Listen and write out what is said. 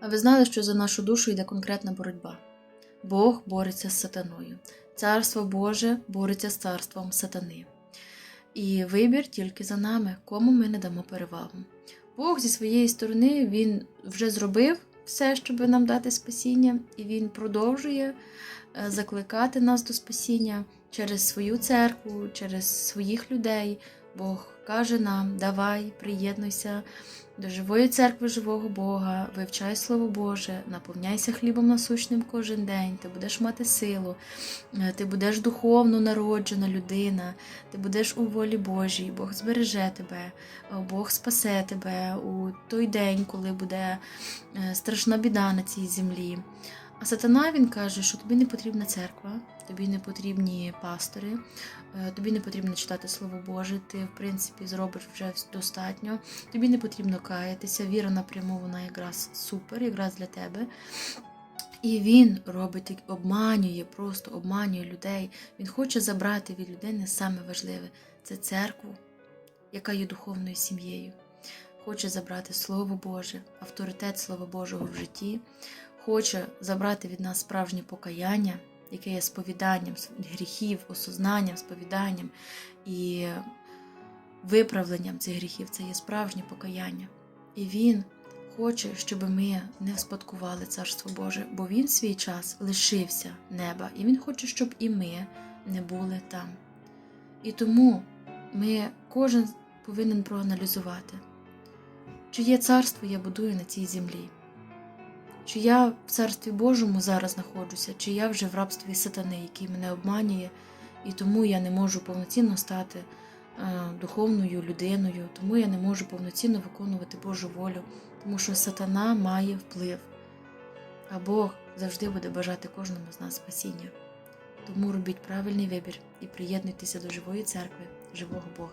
А ви знали, що за нашу душу йде конкретна боротьба? Бог бореться з сатаною. Царство Боже бореться з царством сатани. І вибір тільки за нами, кому ми не дамо перевагу. Бог зі своєї сторони він вже зробив все, щоб нам дати спасіння, і Він продовжує е, закликати нас до спасіння через свою церкву, через своїх людей. Бог каже нам: давай, приєднуйся до живої церкви живого Бога, вивчай Слово Боже, наповняйся хлібом насущним кожен день, ти будеш мати силу, е, ти будеш духовно народжена людина, ти будеш у волі Божій, Бог збереже тебе, е, Бог спасе тебе у той день, коли буде е, страшна біда на цій землі. А сатана він каже, що тобі не потрібна церква, тобі не потрібні пастори, е, тобі не потрібно читати Слово Боже, ти, в принципі, зробиш вже достатньо, тобі не потрібно каятися, віра напряму, вона якраз супер, якраз для тебе. І він робить, обманює, просто обманює людей. Він хоче забрати від людини саме важливе це церкву, яка є духовною сім'єю. Хоче забрати Слово Боже, авторитет Слова Божого в житті, хоче забрати від нас справжнє покаяння, яке є сповіданням гріхів, осознанням, сповіданням і виправленням цих гріхів. Це є справжнє покаяння. І він хоче, щоб ми не спадкували Царство Боже, бо він в свій час лишився неба, і він хоче, щоб і ми не були там. І тому ми кожен повинен проаналізувати, чиє царство я будую на цій землі. Чи я в царстві Божому зараз знаходжуся, чи я вже в рабстві сатани, який мене обманює, і тому я не можу повноцінно стати е, духовною людиною, тому я не можу повноцінно виконувати Божу волю, тому що сатана має вплив, а Бог завжди буде бажати кожному з нас спасіння. Тому робіть правильний вибір і приєднуйтеся до живої церкви, живого Бога.